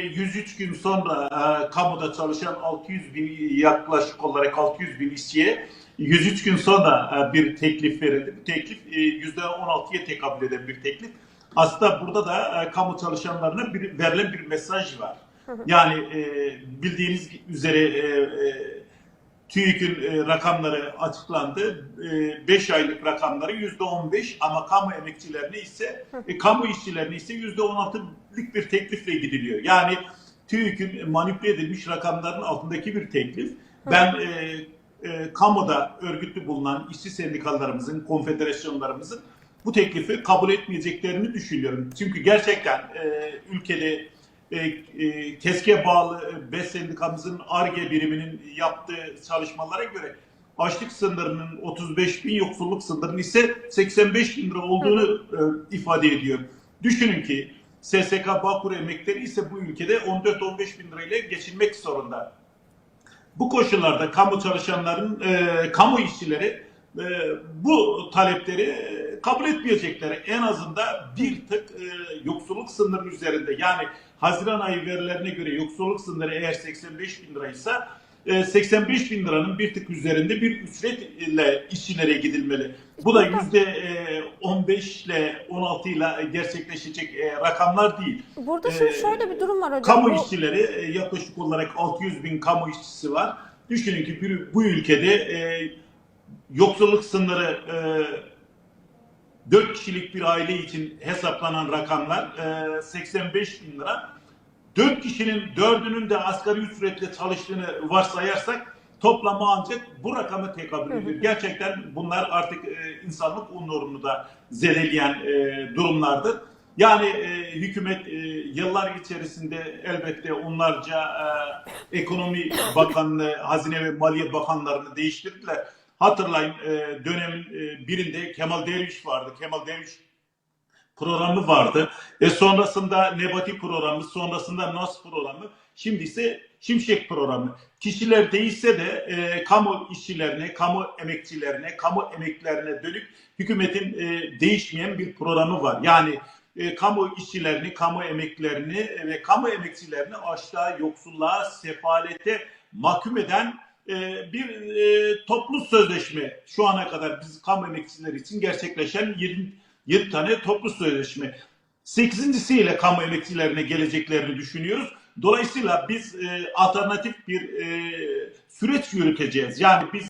103 gün sonra e, kamuda çalışan 600 bin yaklaşık olarak 600 bin işçiye 103 gün sonra e, bir teklif verildi. Bu teklif e, %16'ya tekabül eden bir teklif. Aslında burada da e, kamu çalışanlarına bir, verilen bir mesaj var. Yani e, bildiğiniz üzere e, e, TÜİK'in e, rakamları açıklandı. 5 aylık rakamları %15 ama kamu emekçilerine ise e, kamu işçilerine ise %16'lık bir teklifle gidiliyor. Yani TÜİK'in manipüle edilmiş rakamların altındaki bir teklif. Ben e, e, kamuda örgütlü bulunan işçi sendikalarımızın, konfederasyonlarımızın bu teklifi kabul etmeyeceklerini düşünüyorum. Çünkü gerçekten e, ülkede e, e, KESK'e bağlı BES sendikamızın ARGE biriminin yaptığı çalışmalara göre açlık sınırının 35 bin, yoksulluk sınırının ise 85 bin lira olduğunu e, ifade ediyor. Düşünün ki SSK Bağkur emekleri ise bu ülkede 14-15 bin lirayla geçinmek zorunda. Bu koşullarda kamu çalışanların, e, kamu işçileri e, bu talepleri e, kabul etmeyecekleri en azından bir tık e, yoksulluk sınırının üzerinde yani Haziran ayı verilerine göre yoksulluk sınırı eğer 85 bin liraysa e, 85 bin liranın bir tık üzerinde bir ücretle işçilere gidilmeli. Bu da yüzde e, 15 ile 16 ile gerçekleşecek e, rakamlar değil. Burada şimdi şöyle bir durum var hocam. Kamu Bu- işçileri e, yaklaşık olarak 600 bin kamu işçisi var. Düşünün ki bir- bu ülkede e, yoksulluk sınırı e, 4 kişilik bir aile için hesaplanan rakamlar e, 85 bin lira. 4 kişinin 4'ünün de asgari ücretle çalıştığını varsayarsak toplamı ancak bu rakama tekabül ediyor. Gerçekten bunlar artık e, insanlık onurunu da zedeleyen e, durumlardır. Yani e, hükümet e, yıllar içerisinde elbette onlarca e, ekonomi bakanlığı, hazine ve maliye bakanlarını değiştirdiler. Hatırlayın e, dönemin e, birinde Kemal Derviş vardı. Kemal Derviş programı vardı. E sonrasında Nebati programı, sonrasında NAS programı, şimdi ise Şimşek programı. Kişiler değişse de e, kamu işçilerine, kamu emekçilerine, kamu emeklilerine dönük hükümetin e, değişmeyen bir programı var. Yani e, kamu işçilerini, kamu emeklilerini ve kamu emekçilerini açlığa, yoksulluğa, sefalete mahkum eden e, bir e, toplu sözleşme şu ana kadar biz kamu emekçileri için gerçekleşen 20 7 tane toplu sözleşme. Sekizincisiyle kamu emekçilerine geleceklerini düşünüyoruz. Dolayısıyla biz e, alternatif bir e, süreç yürüteceğiz. Yani biz